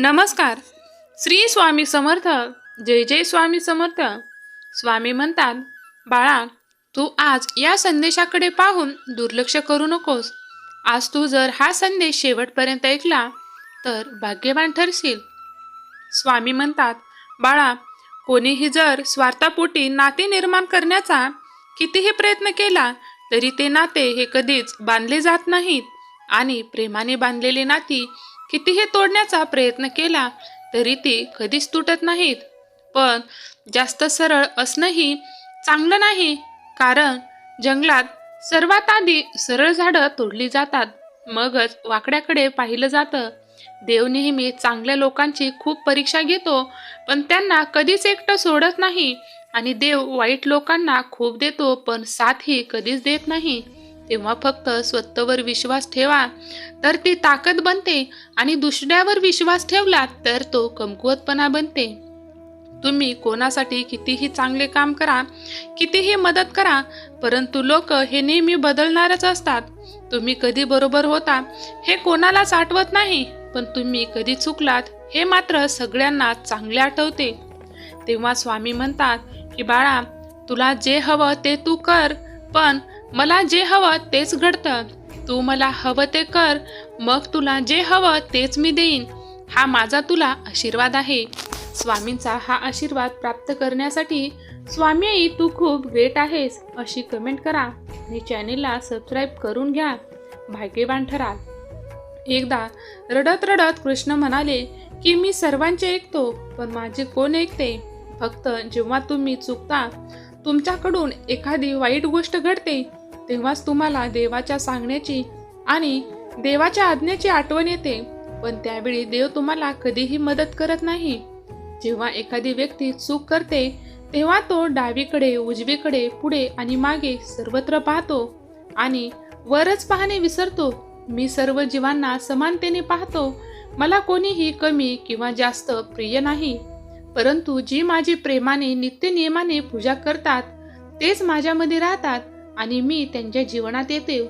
नमस्कार. श्री स्वामी समर्थ. जय जय स्वामी समर्थ. स्वामी म्हणतात बाळा तू आज या संदेशाकडे पाहून दुर्लक्ष करू नकोस. आज तू जर हा संदेश शेवटपर्यंत ऐकला तर भाग्यवान ठरशील. स्वामी म्हणतात बाळा कोणीही जर स्वार्थापोटी नाते निर्माण करण्याचा कितीही प्रयत्न केला तरी ते नाते हे कधीच बांधले जात नाहीत आणि प्रेमाने बांधलेली नाती कितीही तोडण्याचा प्रयत्न केला तरी ती कधीच तुटत नाहीत. पण जास्त सरळ असणंही चांगलं नाही कारण जंगलात सर्वात आधी सरळ झाडं तोडली जातात. मगच वाकड्याकडे पाहिलं जातं. देव नेहमी चांगल्या लोकांची खूप परीक्षा घेतो पण त्यांना कधीच एकटं सोडत नाही. आणि देव वाईट लोकांना खूप देतो पण साथही कधीच देत नाही. तेव्हा फक्त स्वतःवर विश्वास ठेवा. तर ती ताकद बनते आणि दुसऱ्यावर विश्वास ठेवला तर तो कमकुवतपणा बनते. तुम्ही कोणासाठी कितीही चांगले काम करा कितीही मदत करा परंतु लोक हे नेहमी बदलणारच असतात. तुम्ही कधी बरोबर होता हे कोणालाच आठवत नाही पण तुम्ही कधी चुकलात हे मात्र सगळ्यांना चांगले आठवते. तेव्हा स्वामी म्हणतात की बाळा तुला जे हवं ते तू कर पण मला जे हवं तेच घडतं. तू मला हवं ते कर मग तुला जे हवं तेच मी देईन. हा माझा तुला आशीर्वाद आहे. स्वामींचा हा आशीर्वाद प्राप्त करण्यासाठी स्वामी आई तू खूप ग्रेट आहेस अशी कमेंट करा. आणि चॅनेलला सबस्क्राईब करून घ्या. भाग्यवान ठराल. एकदा रडत रडत कृष्ण म्हणाले की मी सर्वांचे ऐकतो पण माझे कोण ऐकते? फक्त जेव्हा तुम्ही चुकता तुमच्याकडून एखादी वाईट गोष्ट घडते तेव्हाच तुम्हाला देवाच्या सांगण्याची आणि देवाच्या आज्ञेची आठवण येते. पण त्यावेळी देव तुम्हाला कधीही मदत करत नाही. जेव्हा एखादी व्यक्ती चूक करते तेव्हा तो डावीकडे उजवीकडे पुढे आणि मागे सर्वत्र पाहतो आणि वरच पाहणे विसरतो. मी सर्व जीवांना समानतेने पाहतो. मला कोणीही कमी किंवा जास्त प्रिय नाही. परंतु जी माझी प्रेमाने नित्य नियमाने पूजा करतात तेच माझ्यामध्ये राहतात आणि मी त्यांच्या जीवनात येते.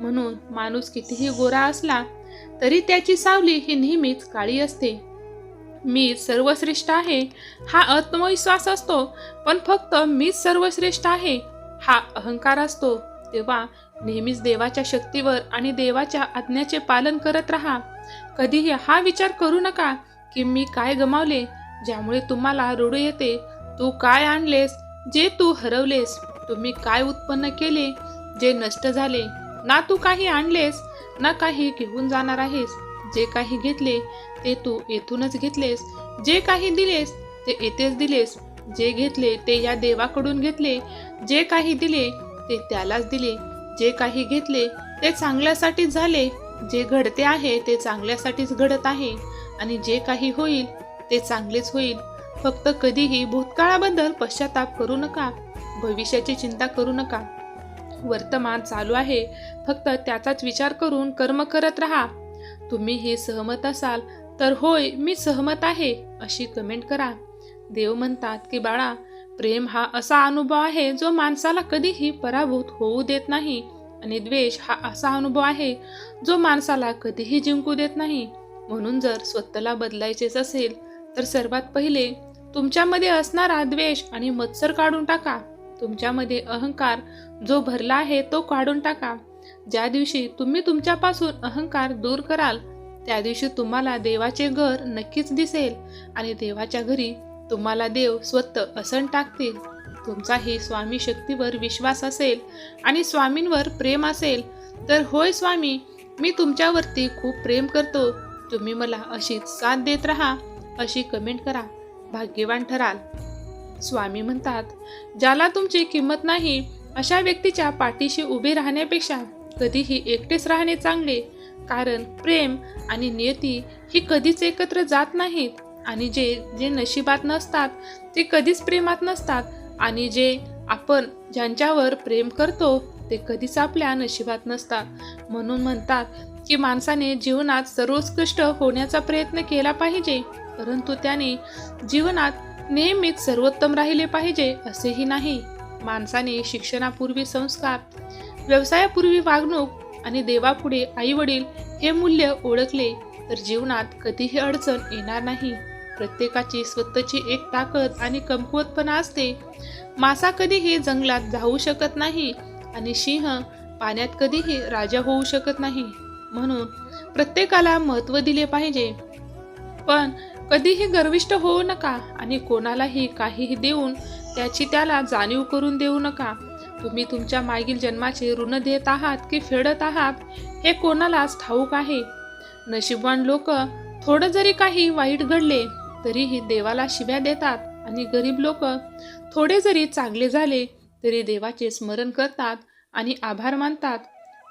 म्हणून माणूस कितीही गोरा असला तरी त्याची सावली ही नेहमीच काळी असते. मी सर्वश्रेष्ठ आहे हा आत्मविश्वास असतो पण फक्त मीच सर्वश्रेष्ठ आहे हा अहंकार असतो. तेव्हा नेहमीच देवाच्या शक्तीवर आणि देवाच्या आज्ञाचे पालन करत राहा. कधीही हा विचार करू नका की मी काय गमावले ज्यामुळे तुम्हाला रडू येते तू काय आणलेस जे तू हरवलेस तुम्ही काय उत्पन्न केले जे नष्ट झाले ना तू काही आणलेस ना काही घेऊन जाणार आहेस. जे काही घेतले ते तू येथूनच घेतलेस. जे काही दिलेस ते येथेच दिलेस. जे घेतले ते या देवाकडून घेतले. जे काही दिले ते त्यालाच दिले. जे काही घेतले ते चांगल्यासाठीच झाले. जे घडते आहे ते चांगल्यासाठीच घडत आहे. आणि जे काही होईल ते चांगलेच होईल. फक्त कधीही भूतकाळाबद्दल पश्चाताप करू नका. भविष्याची चिंता करू नका. वर्तमान चालू आहे. फक्त त्याचाच विचार करून कर्म करत राहा. तुम्ही हे सहमत असाल तर होय मी सहमत आहे अशी कमेंट करा. देव म्हणतात की बाळा प्रेम हा असा अनुभव आहे जो माणसाला कधीही पराभूत होऊ देत नाही. आणि द्वेष हा असा अनुभव आहे जो माणसाला कधीही जिंकू देत नाही. म्हणून जर स्वतःला बदलायचेच असेल तर सर्वात पहिले तुमच्यामध्ये असणारा द्वेष आणि मत्सर काढून टाका. तुमच्यामध्ये अहंकार जो भरला आहे तो काढून टाका. ज्या दिवशी तुम्ही तुमच्यापासून अहंकार दूर कराल त्या दिवशी तुम्हाला देवाचे घर नक्कीच दिसेल आणि देवाच्या घरी तुम्हाला देव स्वतः असन टाकतील. तुमचाही स्वामी शक्तीवर विश्वास असेल आणि स्वामींवर प्रेम असेल तर होय स्वामी मी तुमच्यावरती खूप प्रेम करतो. तुम्ही मला अशीच साथ देत राहा. अशी कमेंट करा. भाग्यवान ठराल. स्वामी म्हणतात ज्याला तुमची किंमत नाही अशा व्यक्तीच्या पाठीशी उभे राहण्यापेक्षा कधीही एकटेच राहणे चांगले. कारण प्रेम आणि नियती ही कधीच एकत्र जात नाहीत. आणि जे जे नशिबात नसतात ते कधीच प्रेमात नसतात. आणि जे आपण ज्यांच्यावर प्रेम करतो ते कधीच आपल्या नशिबात नसतात. म्हणून म्हणतात की माणसाने जीवनात सर्वोत्कृष्ट होण्याचा प्रयत्न केला पाहिजे. परंतु त्याने जीवनात नेहमीच सर्वोत्तम राहिले पाहिजे असेही नाही. माणसाने शिक्षणापूर्वी संस्कार व्यवसायापूर्वी वागणूक आणि देवापुढे आई वडील हे मूल्य ओळखले तर जीवनात कधीही अडचण येणार नाही. प्रत्येकाची स्वतःची एक ताकद आणि कमकुवतपणा असते. मासा कधीही जंगलात जाऊ शकत नाही आणि सिंह पाण्यात कधीही राजा होऊ शकत नाही. म्हणून प्रत्येकाला महत्त्व दिले पाहिजे. पण कधीही गर्विष्ट होऊ नका आणि कोणालाही काहीही देऊन त्याची त्याला जाणीव करून देऊ नका. तुम्ही तुमच्या मागील जन्माचे ऋण देत आहात की फेडत आहात हे कोणालाच ठाऊक आहे. नशीबवान लोक थोडं जरी काही वाईट घडले तरीही देवाला शिव्या देतात आणि गरीब लोक थोडे जरी चांगले झाले तरी देवाचे स्मरण करतात आणि आभार मानतात.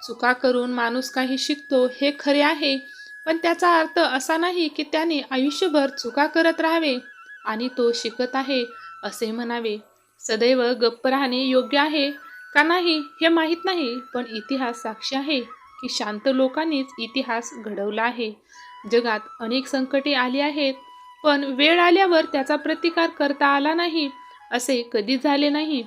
चुका करून माणूस काही शिकतो हे खरे आहे. पण त्याचा अर्थ असा नाही की त्याने आयुष्यभर चुका करत राहावे आणि तो शिकत आहे असे म्हणावे. सदैव गप्प राहणे योग्य आहे का नाही हे माहीत नाही पण इतिहास साक्षी आहे की शांत लोकांनीच इतिहास घडवला आहे. जगात अनेक संकटे आली आहेत पण वेळ आल्यावर त्याचा प्रतिकार करता आला नाही असे कधीच झाले नाही.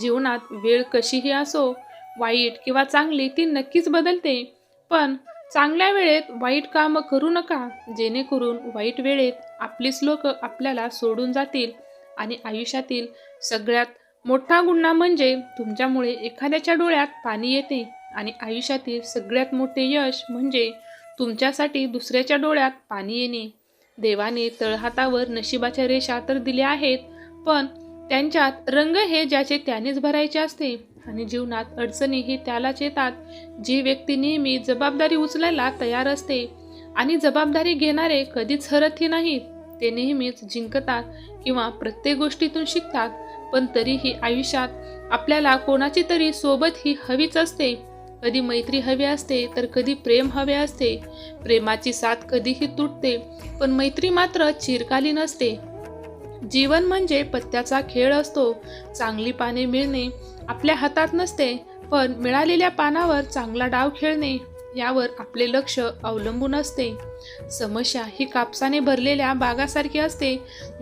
जीवनात वेळ कशीही असो वाईट किंवा चांगली ती नक्कीच बदलते पण चांगल्या वेळेत वाईट कामं करू नका जेणेकरून वाईट वेळेत आपलीच लोक आपल्याला सोडून जातील आणि आयुष्यातील सगळ्यात मोठा गुन्हा म्हणजे तुमच्यामुळे एखाद्याच्या डोळ्यात पाणी येते आणि आयुष्यातील सगळ्यात मोठे यश म्हणजे तुमच्यासाठी दुसऱ्याच्या डोळ्यात पाणी येणे. देवाने तळहातावर नशिबाच्या रेषा तर दिल्या आहेत पण त्यांच्यात रंग हे ज्याचे त्यानेच भरायचे असते. आणि जीवनात अडचणी ही त्यालाच येतात. जी व्यक्ती नेहमी जबाबदारी उचलायला तयार असते आणि जबाबदारी घेणारे कधीच हरतही नाहीत ते नेहमीच जिंकतात किंवा प्रत्येक गोष्टीतून शिकतात. पण तरीही आयुष्यात आपल्याला कोणाची तरी सोबत ही हवीच असते. कधी मैत्री हवी असते तर कधी प्रेम हवे असते. प्रेमाची साथ कधीही तुटते पण मैत्री मात्र चिरकालीन असते. जीवन म्हणजे पत्त्याचा खेळ असतो. चांगली पाने मिळणे आपल्या हातात नसते पण मिळालेल्या पानावर चांगला डाव खेळणे यावर आपले लक्ष अवलंबून असते. समस्या ही कापसाने भरलेल्या बागासारखी असते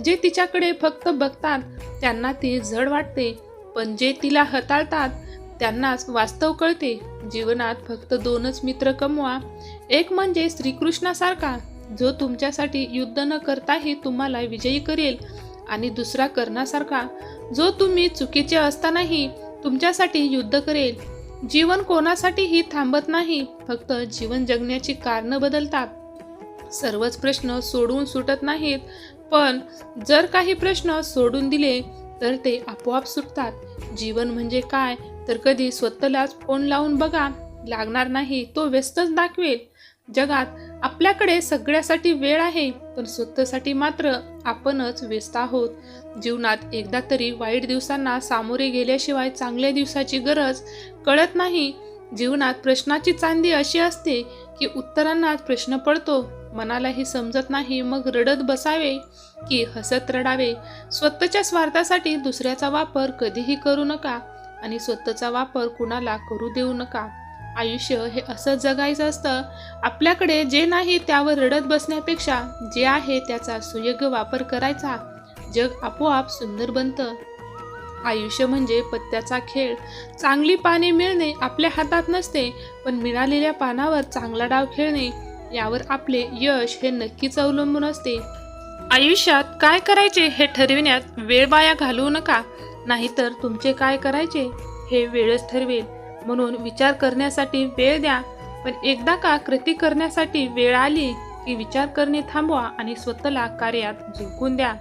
जे तिच्याकडे फक्त बघतात त्यांना ती जड वाटते. पण जे तिला हाताळतात त्यांनाच वास्तव कळते. जीवनात फक्त दोनच मित्र कमवा. एक म्हणजे श्रीकृष्णासारखा जो तुमच्यासाठी युद्ध न करताही तुम्हाला विजयी करेल. आणि दुसरा कर्णासारखा जो तुम्ही चुकीचे असतानाही तुमच्यासाठी युद्ध करेल. जीवन कोणासाठीही थांबत नाही फक्त जीवन जगण्याची कारणं बदलतात. सर्वच प्रश्न सोडवून सुटत नाहीत पण जर काही प्रश्न सोडून दिले तर ते आपोआप सुटतात. जीवन म्हणजे काय तर कधी स्वतःलाच फोन लावून बघा. लागणार नाही तो व्यस्तच दाखवेल. जगात आपल्याकडे सगळ्यासाठी वेळ आहे पण स्वतःसाठी मात्र आपणच व्यस्त आहोत. जीवनात एकदा तरी वाईट दिवसांना सामोरे गेल्याशिवाय चांगल्या दिवसाची गरज कळत नाही. जीवनात प्रश्नाची चांदी अशी असते की उत्तरांना प्रश्न पडतो. मनालाही समजत नाही मग रडत बसावे की हसत रडावे. स्वतःच्या स्वार्थासाठी दुसऱ्याचा वापर कधीही करू नका आणि स्वतःचा वापर कुणाला करू देऊ नका. आयुष्य हे असं जगायचं असतं. आपल्याकडे जे नाही त्यावर रडत बसण्यापेक्षा जे आहे त्याचा सुयोग्य वापर करायचा. जग आपोआप सुंदर बनतं. आयुष्य म्हणजे पत्त्याचा खेळ. चांगली पाने मिळणे आपल्या हातात नसते पण मिळालेल्या पानावर चांगला डाव खेळणे यावर आपले यश हे नक्कीच अवलंबून असते. आयुष्यात काय करायचे हे ठरविण्यात वेळ वाया घालवू नका. नाहीतर तुमचे काय करायचे हे वेळच ठरवेल. म्हणून विचार करण्यासाठी वेळ द्या. पण एकदा का कृती करण्यासाठी वेळ आली की विचार करणे थांबवा आणि स्वतःला कार्यात झोकून द्या.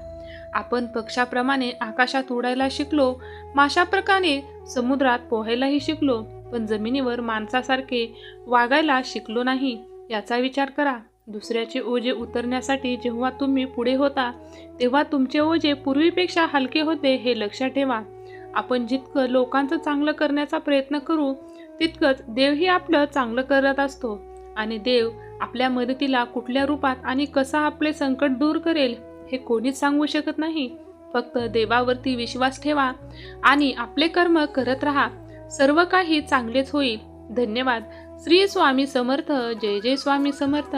आपण पक्षाप्रमाणे आकाशात उडायला शिकलो माशाप्रकारे समुद्रात पोहायलाही शिकलो पण जमिनीवर माणसासारखे वागायला शिकलो नाही याचा विचार करा. दुसऱ्याचे ओझे उतरण्यासाठी जेव्हा तुम्ही पुढे होता तेव्हा तुमचे ओझे पूर्वीपेक्षा हलके होते हे लक्षात ठेवा. आपण जितकं लोकांचं चांगलं करण्याचा प्रयत्न करू तितकंच देवही आपलं चांगलं करत असतो. आणि देव आपल्या मदतीला कुठल्या रूपात आणि कसा आपले संकट दूर करेल हे कोणीच सांगू शकत नाही. फक्त देवावरती विश्वास ठेवा आणि आपले कर्म करत राहा. सर्व काही चांगलेच होईल. धन्यवाद. श्री स्वामी समर्थ. जय जय स्वामी समर्थ.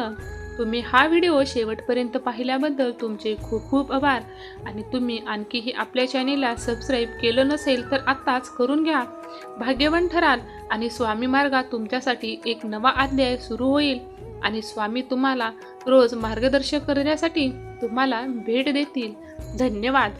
तुम्ही हा व्हिडिओ शेवटपर्यंत पाहिल्याबद्दल तुमचे खूप खूप आभार. आणि तुम्ही आणखीही आपल्या चॅनेलला सबस्क्राईब केलं नसेल तर आत्ताच करून घ्या. भाग्यवान ठराल आणि स्वामी मार्गात तुमच्यासाठी एक नवा अध्याय सुरू होईल. आणि स्वामी तुम्हाला रोज मार्गदर्शन करण्यासाठी तुम्हाला भेट देतील. धन्यवाद.